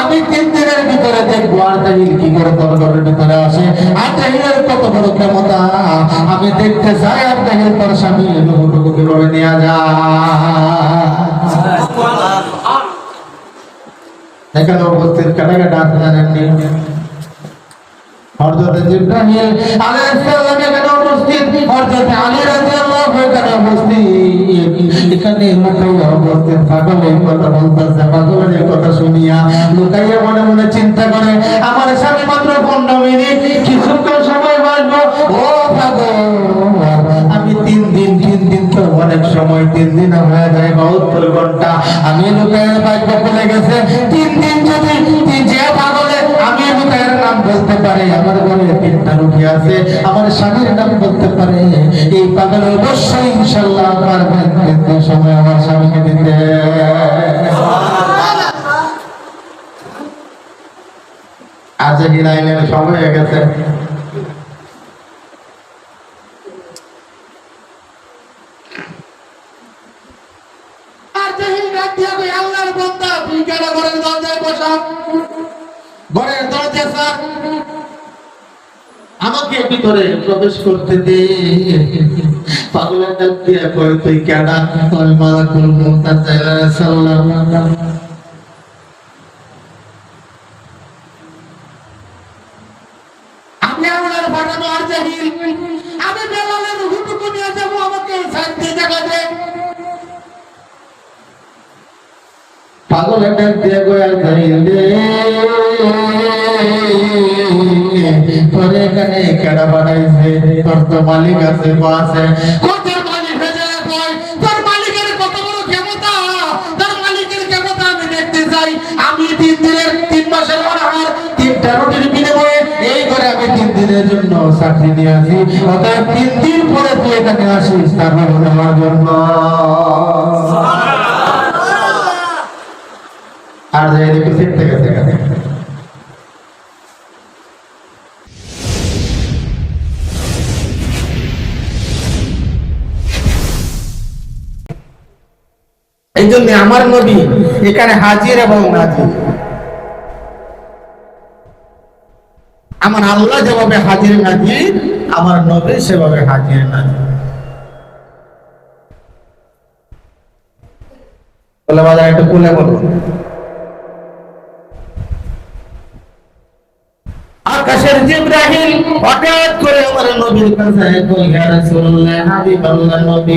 আমি তিন দিনের ভিতরে দেখব, আর তাহিল কি করে তোর ভিতরে আসে? আর তাহিলের কত বড় ক্ষমতা? আমি দেখতে চাই, আর তাহিল তোর স্বামী লুকুটুকু কীভাবে নিয়ে যায় এখানে উপস্থিত কাটাকে ডাক জানেননি হযরত জিবরাইল আলাইহিস সালাম এখানে উপস্থিত। হযরত আলী রাদিয়াল্লাহু এখানে উপস্থিত। লুকাইয়া কথা বলতেছে, পাগলের কথা শুনিয়া লুকাইয়া মনে মনে চিন্তা করে, আমার সাথে মাত্র পনেরো মিনিট, কিছুক্ষণ সময় ও পাগল, আমি তিন দিন তিন দিন তো অনেক সময়, তিন দিন হয়ে যায়, বাহাত্তর ঘণ্টা, আমি লুকাইয়া বাঁচবো বলে গেছে, তিন দিন পারে, আমার ঘরে তিনটা রুটি আছে, আমার স্বামীর নাম বলতে পারে, এই পাগল অবশ্যই ইনশাল্লাহ পারবেন কিন্তু সময় আমার স্বামীকে দিতে। আজ হিরাইনের সময় হয়ে গেছে। ঘরের দরজা স্যার আমাকে ভিতরে প্রবেশ করতে দে। পাগলের ডাক দিয়া তুই কেডা? কই মালাকুল মুতাসাইলা সাল্লাম আমি আমি বেলালের হুকুম নিয়ে যাব, আমাকে পাগল দিয়ে তোর এখানে কেডা বানাইছে? তোর তো মালিক আছে তোর তোর ক্ষমতা আমি তিন দিনের তিন মাসের অনাহার তিনটা রুটির বিনিময়ে এই করে আমি তিন দিনের জন্য চাকরি নিয়ে আসি। অতএব তিন দিন পরে তুই এখানে আসিস তারপর নেওয়ার জন্য আর যে এদিকে শিখতে গেছে গেছে। জন্য আমার নবী এখানে হাজির এবং নাজির। আমার আল্লাহ যেভাবে হাজির নাজির, আমার নবী সেভাবে হাজির নাজির। আকাশের জিব্রাহিল হঠাৎ করে আমার নবীর কাছে নবী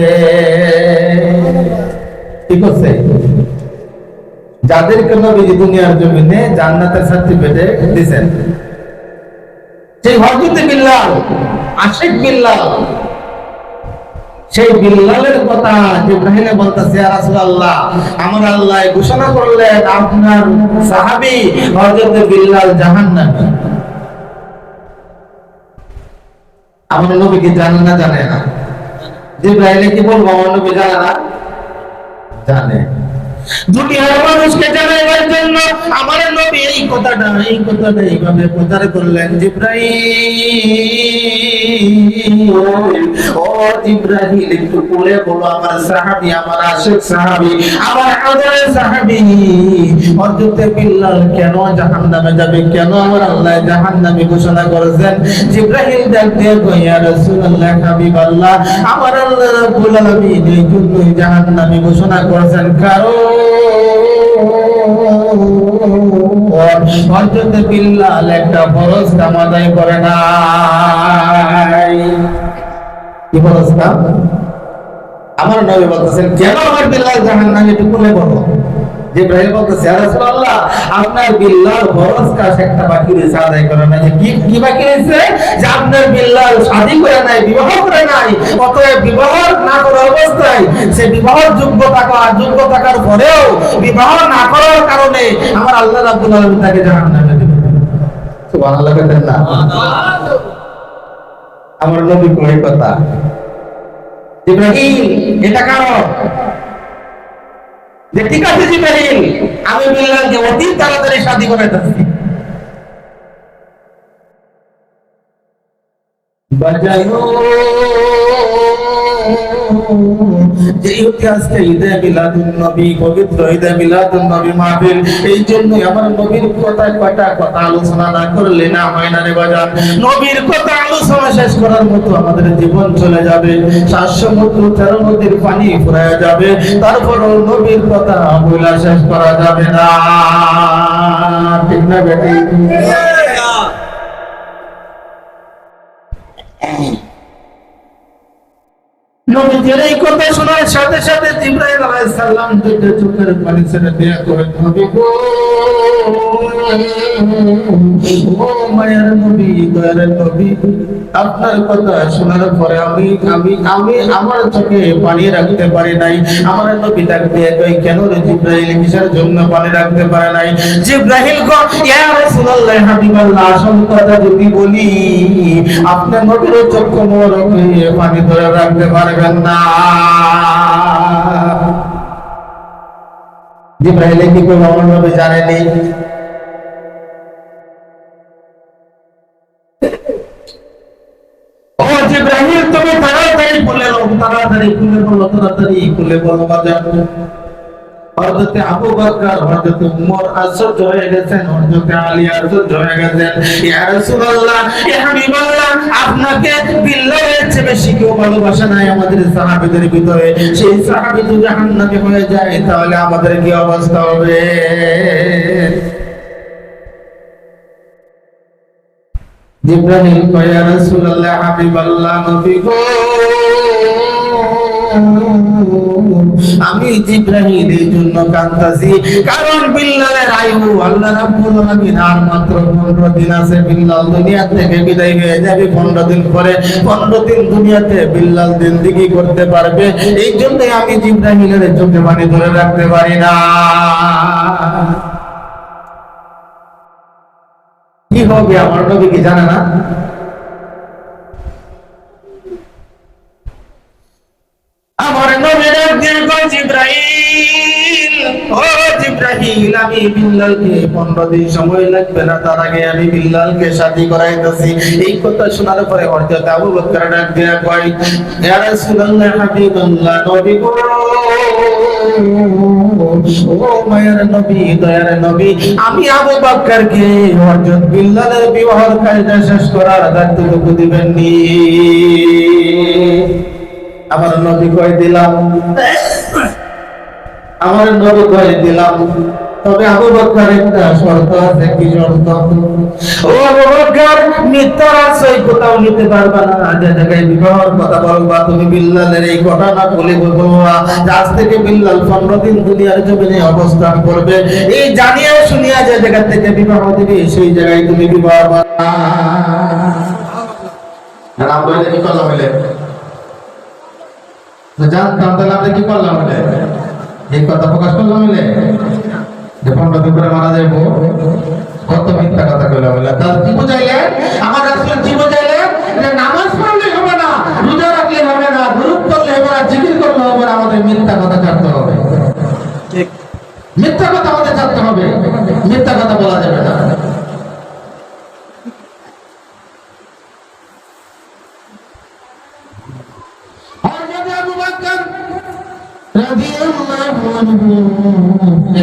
কি করছে? যাদেরকে নবী দুনিয়ার জমিনে জান্নাতের সার্টিফিকেট দিবেন সেই হযরত বিল্লাল, আশেক বিল্লাল, সেই বিল্লালের কথা জিব্রাহিমে বলতেছে, ইয়া রাসূলুল্লাহ, আমার আল্লাহ ঘোষণা করলেন, আপনার সাহাবী হযরত বিল্লাল জাহান্নামী। আমার নবী কি জানে না জানে না? জিব্রাহিলে কি বলব আমার নবী জানে না জানে দুনিয়ার মানুষকে জানাইবার জন্য আমার নবী এই কথাটা এই কথাটা এইভাবে প্রচার করলেন জিব্রাহিম একটু পড়ে বলো আমার সাহাবী আমার সাহাবী, আমার আদরের সাহাবী। বিল্লাল কেন যাবে? কেন আমার আল্লাহ জাহান্নামে ঘোষণা করেছেন? জিব্রাহিম কই ইয়া রাসূলুল্লাহ, হাবিবাল্লাহ, আমার আল্লাহ রাব্বুল আলামিন এই জন্যই ঘোষণা করেছেন। কারণ হযরত বিল্লাল একটা ফরজ কাম আদায় করে নাই। কি ফরজ আমার নবী বলতেছেন, কেন আমার বিল্লাল জাহান্নামে খুলে বলো? জিব্রাইল বলতেছে ইয়া রাসূলুল্লাহ আপনার বিল্লাল বরস কাজ একটা বাকি রয়েছে আদায় করে না কি কি বাকি রয়েছে? যে আপনার বিল্লাল শাদী করে নাই, বিবাহ করে নাই, অতএব বিবাহ না করার অবস্থায় সে বিবাহ যোগ্য থাকা যোগ্য থাকার পরেও বিবাহ না করার কারণে আমার আল্লাহ রাব্বুল আলামিন তাকে জাহান্নামে দিবেন। সুবহানাল্লাহ বলেন না? আমার নবী কই কথা ইব্রাহিম এটা কারণ? যে ঠিক আছে জিব্রাহিম আমি বললাম যে অতি তাড়াতাড়ি শাদী করাইতেছি বাজানো যে ইতিহাসকে ঈদে মিলাদুন নবী পবিত্র ঈদে মিলাদুন নবী মাহফিল এই জন্য আমার নবীর কথা কয়টা কথা আলোচনা না করলে না হয় না রে বাজান? নবীর কথা আলোচনা শেষ করার মতো আমাদের জীবন চলে যাবে। সাত সমুদ্র তেরো নদীর পানি ফুরায় যাবে। তারপরও নবীর কথা বলা শেষ করা যাবে না। ঠিক না বেটি? আপনার কথা শোনার পরে আমি আমি আমি আমার চোখে পানি রাখতে পারি নাই, আমার নবী ডাক দিয়ে কেন রে কিসের জন্য পানি রাখতে পারে নাই? কথা যদি বলি, আপনার নবীর চক্ষু মোরকে পানি ধরে রাখতে পারবেন না জিব্রাইল কি করে আমার নবী জানেনি ও জিব্রাহিম তুমি তাড়াতাড়ি নাও তাড়াতাড়ি খুলে বলো তাড়াতাড়ি খুলে বলো বাজার আবু বকর উমর হয়ে গেছেন আলী হয়ে গেছেন। ইয়া রাসূলুল্লাহ ইয়া হাবিবাল্লাহ, আপনাকে বিল্লাহের চেয়ে বেশি কেউ ভালোবাসে নাই আমাদের সাহাবীদের ভিতরে। সেই সাহাবী যদি জাহান্নামে হয়ে যায়, তাহলে আমাদের কি অবস্থা হবে? জিব্রাইল কয় রাসূলুল্লাহ, হাবিবাল্লাহ নবী গো আমি জিব্রাহিল এই জন্য কান্দাছি কারণ বিল্লালের আয়ু আল্লাহ রাব্বুল আলামিন আর মাত্র 15 দিন আছে। বিল্লাল দুনিয়া থেকে বিদায় হয়ে যাবে। 15 দিন পরে 15 দিন দুনিয়াতে বিল্লাল জিন্দেগি করতে পারবে। এই জন্য আমি জিব্রাহিলের চোখে পানি ধরে রাখতে পারি না। কি হবে আমার নবী কি জানে না? আমি বিল্লালকে 15 দিন সময় লাগবে না, তার আগে আমি বিল্লালকে শাদী করাইতেছি। এই কথা শোনার পরে হযরত আবু বকর ডাক দিয়া বিল্লালের বিবাহের কাজটা শেষ করার দায়িত্বটুকু দিবেন নি। আমার নবী কয় দিলাম। আমার নবী কয় দিলাম, তবে আবু বকর একটা শর্ত আছে, কি শর্ত? ও আবু বকর মিথ্যার আশ্রয় কোথাও নিতে পারবা না যে জায়গায় বিবাহের কথা বলবা, তুমি বিল্লালের এই ঘটনা বলে বলবা আজ থেকে বিল্লাল পনেরো দিন দুনিয়ার জমিনে অবস্থান করবে। এই জানিয়া শুনিয়া যে জায়গা থেকে বিবাহ দিবে, সেই জায়গায় তুমি বিবাহ বানা নাম বলে কি করলাম হইলে জানতাম তাহলে আমরা কি করলাম হলে এই কথা প্রকাশ করলাম হলে যে পনেরো দিন করে মারা যাইব। কত মিথ্যা কথা কইলাম আমার রাসূল কি বুঝাইলে যে নামাজ পড়লে হবে না রোজা রাখলে হবে না দুরূদ করলে হবে না জিকির করলে হবে না আমাদের মিথ্যা কথা ছাড়তে হবে মিথ্যা কথা আমাদের ছাড়তে হবে মিথ্যা কথা বলা যাবে না হযরত আবু বকর রাদিয়াল্লাহু আনহু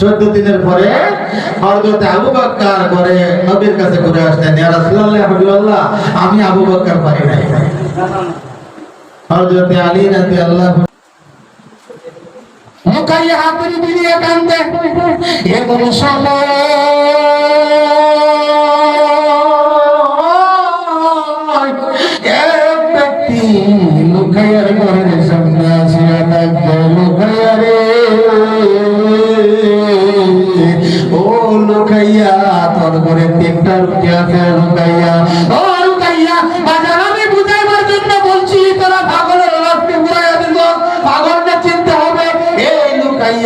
চোদ্দ দিনের পরে হযরত আবু বাক্কার করে নবীর কাছে ঘুরে আসলেন, ইয়া আমি আবু বাক্কার পারি নাই। হযরত আলী আল্লাহ মুখাইয়া হাতের বিরিয়ে কান্দে। এমন সময়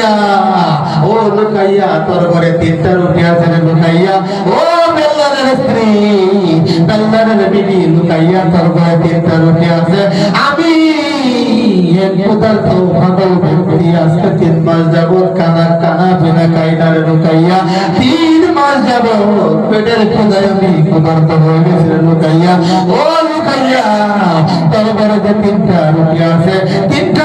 লুকাইয়া ও লুকাইয়া তোর ঘরে তিনটা রুটি আছে রে লুকাইয়া ও বেল্লারের স্ত্রী বেল্লারের বিবি লুকাইয়া তোর ঘরে তিনটা রুটি আছে আমি এক পদার্থ পাগল ব্যক্তি আজকে তিন মাস যাবত কানা কানা বিনা কাইনারে লুকাইয়া তিন মাস যাবত পেটের খোদায় আমি পদার্থ হয়ে গেছে রে লুকাইয়া ও লুকাইয়া তোর ঘরে যে তিনটা রুটি আছে তিনটা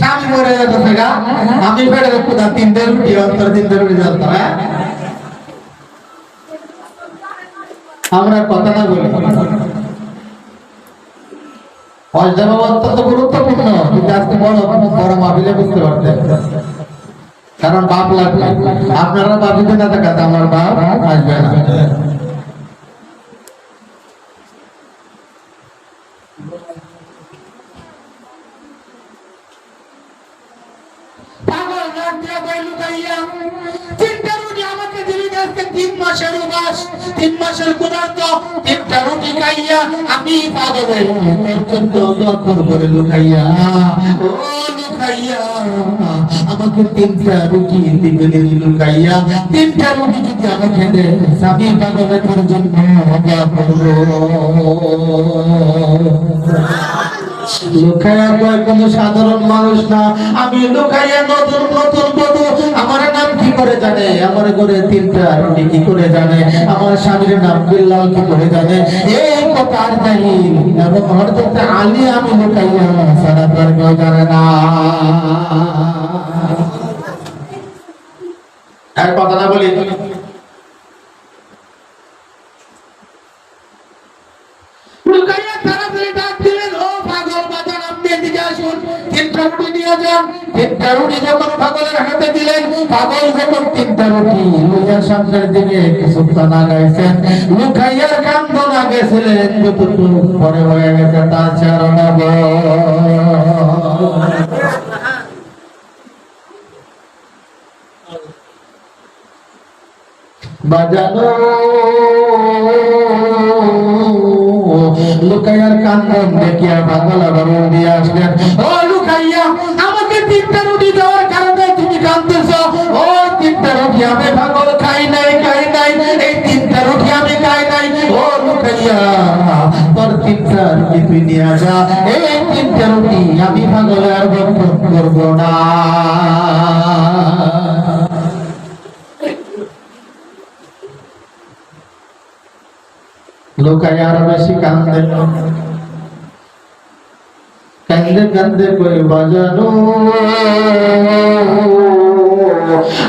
যাচ্ছে গা আমি বেড়ে খুদা তিনটে রুটি, অন্তর তিনটে রুটি জানতাম হ্যাঁ? আমরা কথা বলি। অজবাব অত্যন্ত গুরুত্বপূর্ণ, কিন্তু আজকে বড় বড় মাহফিলে বুঝতে পারতেন। কারণ বাপ লাগবে। আপনারা বাপ যদি না থাকাতে আমার বাপ আসবে না পাগল ডাক দিয়া কইল কাইয়া, তিনটা রুটি আমাকে দিলি আজকে তিন মাসের উপাস, তিন মাসের ক্ষুধার্ত, তিনটা রুটি খাইয়া আমি পাগল করে লুকাইয়া, আমাকে তিনটা রুটি দিবে রে লুকাইয়া তিনটা রুটি যদি আমাকে জন্য কয় কোনো সাধারণ মানুষ না আমি লুকাইয়া নতুন নতুন কি করে জানে? আমার ঘরে তিনটা রুটি কি করে জানে? আমার স্বামীর নাম বিল্লাল কি করে জানে? এই কথা আর জানি এবং হঠাৎ আলী আমি এক কথা না। বলি তিনটা রুটি যান।" তিনটা যখন পাগলের হাতে দিলেন, পাগল যখন তিনটা লইয়া সামনের দিকে কিছুক্ষণ আগাইছেন, লুকাইয়ার কান্দন দেখিয়া পাগল আবার দিয়ে আসলেন ও লুকাইয়া তিনটা রুটি দেওয়ার কারণে তুমি কান্দতেছ ও তিনটা রুটি আমি পাগল, খাই নাই খাই নাই। এই তিনটা রুটি আমি খাই নাই। ও লুকাইয়া তোর তিনটা রুটি তুই নিয়ে যা এই তিনটা রুটি আমি পাগল আর বক্ষণ করব না। লোকায় আরও বেশি কান্দে। কান্দে কান্দে কই বাজানো।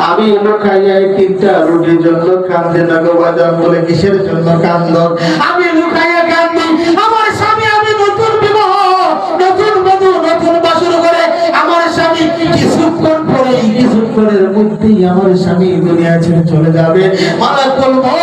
আমি লুকাইয়া এই তিনটা রুটির জন্য কান্দে না গো বাজান, বলে কিসের জন্য কান্দ? আমি লুকাইয়া কান্দি, আমার স্বামী, আমি নতুন বিবাহ, নতুন বধূ, নতুন বাসর করে আমার স্বামী কিছুক্ষণ পরেই, কিছুক্ষণের মধ্যেই আমার স্বামী দুনিয়া ছেড়ে চলে যাবে। মালাকুল মত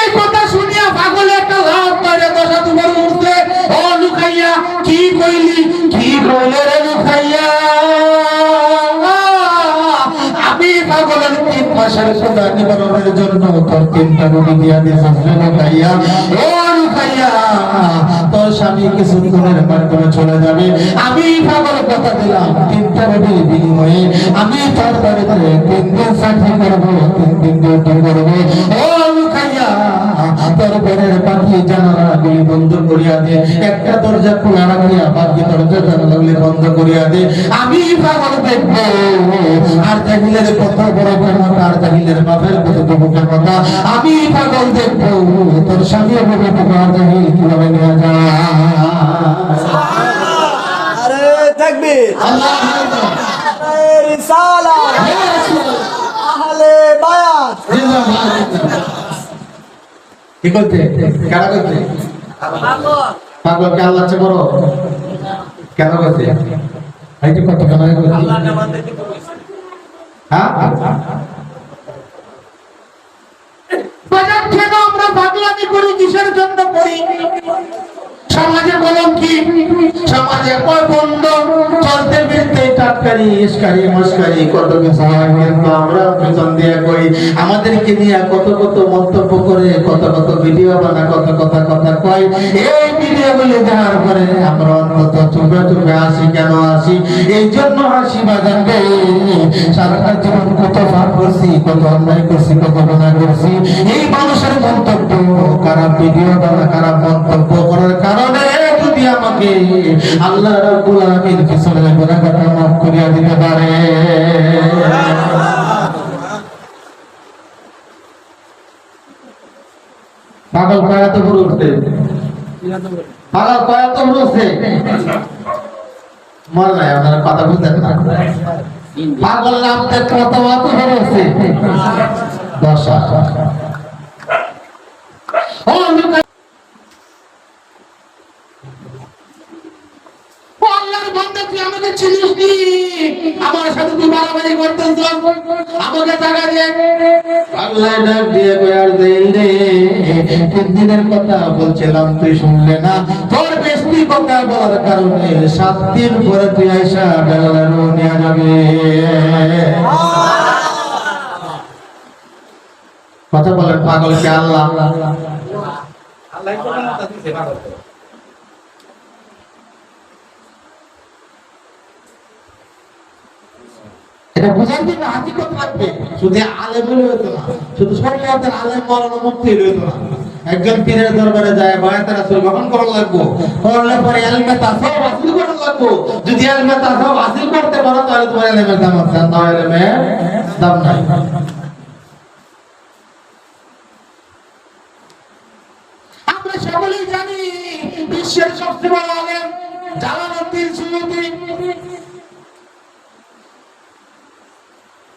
এই কথা শুনিয়া পাগল একটা লাভ তোমার ও লুকাইয়া, কি কইলি? কি রে লুকাইয়া? আমি পাগলের তিন মাসের সোনা নিবারণের জন্য তোর তিনটা রুটি দিয়া রে লুকাইয়া, ও লুকাইয়া, তোর স্বামী চলে যাবে। আমি পাগল কথা দিলাম, তিনটা রুটির বিনিময়ে আমি তোর বাড়িতে তিন দিন করব, তিন দিন ডিউটি করব। ও ঘরের পাখি জানালাগুলি বন্ধ করিয়া দে। একটা দরজা খোলা রাখিয়া বাকি দরজা জানালাগুলি বন্ধ করিয়া দে। আমি পাগল দেখব। আর জাহিলের কত বড় ক্ষমতা আর জাহিলের বাপের কত বড় ক্ষমতা আমি পাগল দেখব। তোর স্বামী হবে আর জাহিল কীভাবে নেওয়া যায়? আরে তাকবীর আল্লাহ রিসালা আহলে বায়াত। কি করতে? কারা করতে? পাগল কে আল্লাহ চেয়ে বড়? কেন করতে? এইটি কত কেন হ্যাঁ? বাজার থেকে আমরা পাগলামি করি, কিসের জন্য করি? সমাজে বলুন কি? সমাজে কয় বন্ধ? চলতে ফিরতে টাটকারি, ইস্কারি, মস্কারি, কত আমরা পেছন দিয়ে করি। আমাদেরকে নিয়ে কত কত মন্তব্য করে, কত কত ভিডিও বানা কত কথা কথা কয়। এই ভিডিও গুলি দেওয়ার পরে আমরা অন্তত চুপে চুপে আসি কেন আসি এই জন্য হাসি বাজান রে সারাটা জীবন কত পাপ করছি, কত অন্যায় করছি, কত গুণা করছি। এই মানুষের মন্তব্য, খারাপ ভিডিও বানা খারাপ মন্তব্য করার কারণে আমাকে আল্লাহ রাব্বুল আলামিন পিছনের গুনাহটা মাফ করিয়া দিতে পারে। পাগল কয়া তো পুরো উঠতে? পাগল কয়া তো পুরো উঠছে মনে নাই আপনারা কথা বুঝতেন না। পাগল নামতে কত অত হয়েছে দশা বান্দা তুই আমাকে চিনিস নি? আমার সাথে তুই মারামারি করতেন তো আমাকে টাকা দিয়ে আল্লাহ ডাক দিয়ে কয়ার দেই রে। তিন দিনের কথা বলছিলাম তুই শুনলে না। তোর বেশি কথা বলার কারণে সাত দিন পরে তুই আইসা বেলার নিয়ে যাবে। কথা বলেন পাগল কে আল্লাহ? এটা বোঝার জন্য হাকিকত লাগবে শুধু আলেম হলে হতো না, শুধু শরীয়তের আলেম মরানো মুক্তি হলে হতো না। একজন পীরের দরবারে যায় বায়াত রাসূল গ্রহণ করা লাগবো। করলে পরে এলমে তাসাও হাসিল করা লাগবো। যদি এলমে তাসাও হাসিল করতে পারো, তাহলে তোমার এলমের দাম আছে। না, এলমে দাম নাই। আমরা সকলেই জানি বিশ্বের সবচেয়ে বড় আলেম জালালউদ্দিন সুয়ুতি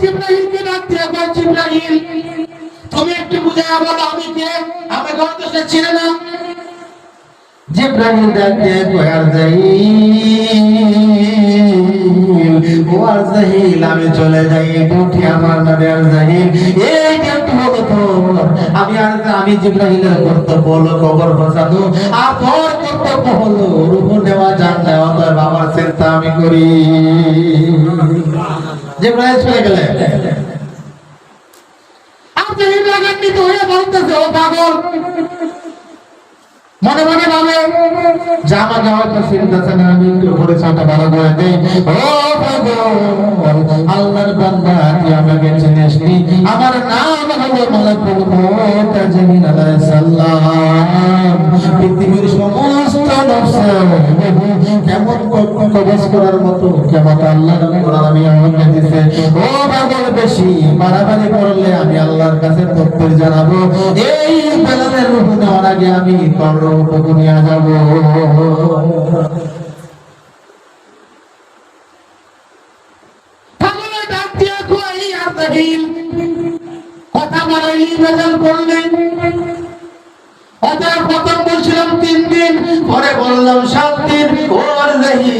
জিব্রাইলকে ডাক দিয়ে জিব্রাইল, তুমি একটু বুঝে বলো আমি কে? আমি ঘর দেশে চিনে না। জিব্রাইল ডাক দিয়ে কয়, আর জাহিল ও আমি চলে যাই ডিউটি আমার নামে আর জাহিল। এই ডিউটি হলো তোর আমি আর আমি জিব্রাইলের কর্তব্য হলো কবর বসানো আর তোর কর্তব্য হলো রূপ নেওয়া জান নেওয়া তোর বাবার চিন্তা আমি করি। জিব্রাইল চলে গেলেন আর জাহিল রাগান্বিত হয়ে বলতেছে ও পাগল মনে মনে ভাবে, যে আমাকে হয়তো চিন্তাছে না আমি একটু পরিচয়টা ভালো করে দেই আল্লাহর বান্দা তুই আমাকে চিনিস নি? আমার নাম হলো মালাকুল আলাইহিস সালাম। পৃথিবীর সমস্ত কেমন কবজ করার মতো কেমন আমাকে ও পাগল বেশি, মারামারি করলে আমি আল্লাহর কাছে তত্ত্বের জানাব। এই বেলালের রূপ নেওয়ার আগে আমি তোর রূপ দুনিয়া যাব। কথা বলাই বেজাল করলেন। অতএব প্রথম বলছিলাম, তিন দিন পরে বললাম, সাত দিন ওর দেহি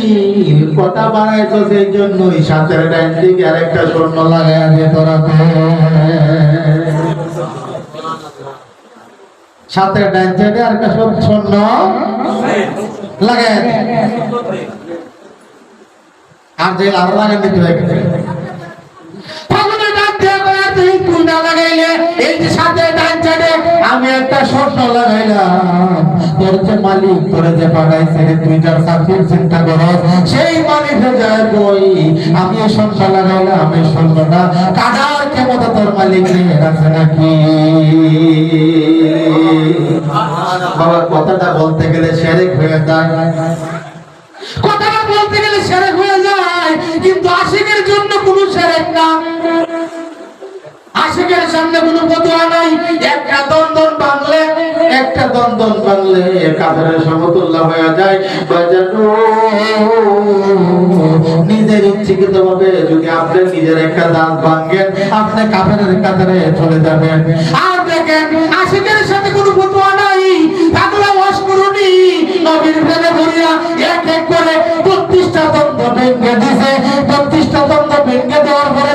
কথা বাড়াইছো সেই জন্যই সাতের ডাইন দিকে আরেকটা স্বর্ণ লাগাই দিয়ে তোরা সাতের ডাইন সাইডে স্বর্ণ লাগাই দে। আর যে আরও লাগান দিতে হয় সাথে আমি একটা স্বর্ণ লাগাইলাম। যে মালিক তোরে যে রে, তুই যার চাকরির চিন্তা কর সেই মালিকে যায় কই আমি এই স্বর্ণ লাগাইলাম এই স্বর্ণটা কাদার ক্ষমতা তোর মালিক নিয়ে রাখছে নাকি? বাবা কথাটা বলতে গেলে সেরেক হয়ে যায়। কথাটা বলতে গেলে সেরেক হয়ে যায়, কিন্তু আশিকের জন্য কোনো সেরেক না। আশিকের সামনে কোনো ফতোয়া নাই। একটা দন্দন বাংলে একটা দন্দন বাংলে কাদের সমতুল্য হয়ে যায়। নিজের ইচ্ছাকৃত ভাবে যদি আপনি নিজের একটা দাঁত ভাঙেন, আপনি কাফেরের কাতারে চলে যাবেন। আর দেখেন, আশিকের সাথে কোনো নাই। করুনি। নবীর ভরিয়া এক এক করে বত্রিশটা দ্বন্দ্ব ভেঙে দিছে। বত্রিশটা দ্বন্দ্ব ভেঙে দেওয়ার পরে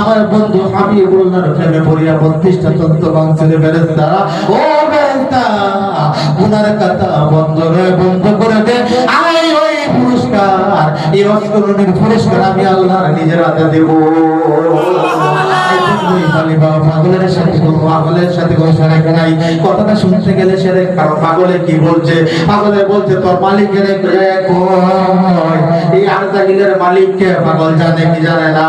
আমার বন্ধু হাবিবুল্লাহর প্রেমে পড়িয়া বত্রিশটা তন্ত্র মাংসের রে ফেরেস্তা ও ফেরেস্তা গুনার কথা বন্ধ রে বন্ধ করে দে। পুরস্কার, এই অস্করণের পুরস্কার আমি আল্লাহ নিজের হাতে দেবো। পাগলের সাথে কোনো পাগলের সাথে কোনো সেরেক নাই কথাটা শুনতে গেলে সেরেক পাগলে কি বলছে? পাগলে বলছে, তোর মালিকের এই আর মালিককে পাগল জানে, কি জানে না।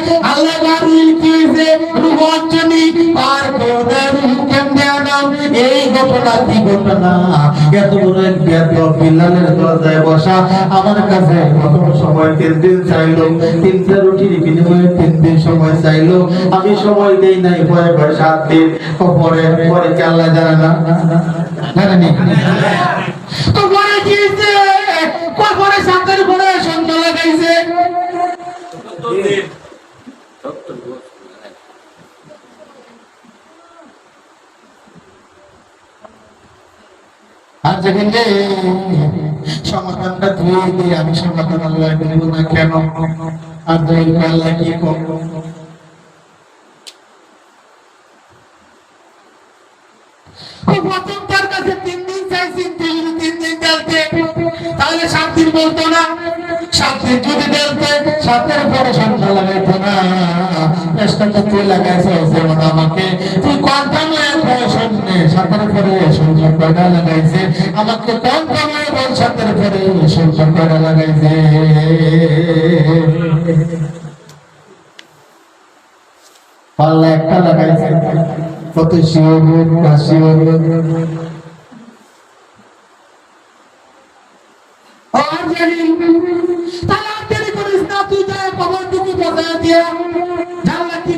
দরবারে বলছে আল্লাহ বাড়ির কি হয়েছে রূপঞ্জনী পার করে রূপ কেমনে আনাম এই ঘটনা কি ঘটনা? এত বড় এক বিলালের দরজায় বসা আমার কাছে প্রথম সময় তিন দিন চাইলো তিনটা রুটির বিনিময়ে তিন দিন সময় চাইলো। আমি সময় দেই নাই, পরে পরে সাত দিন পরে পরে কি আল্লাহ জানে না? জানেনি তো পরে কি পরে সাতের পরে সন্ধ্যা লাগাইছে। আর যেখানে সমাধানটা ধুয়ে দিয়ে আমি সমাধান আল্লাহ দেব না কেন? আর দুই আল্লাহ কি করব? বলতো না। দিন যদি চলতে সাতের পরে সন্ধ্যা লাগাইতো না। চেষ্টা তো তুই লাগাইছে? যেমন আমাকে কয়টা লাগাইছে? পাল্লা একটা লাগাইছে কত শিওর শিওর আর তাহলে দেরি করিস না তুই যা কবর টুকু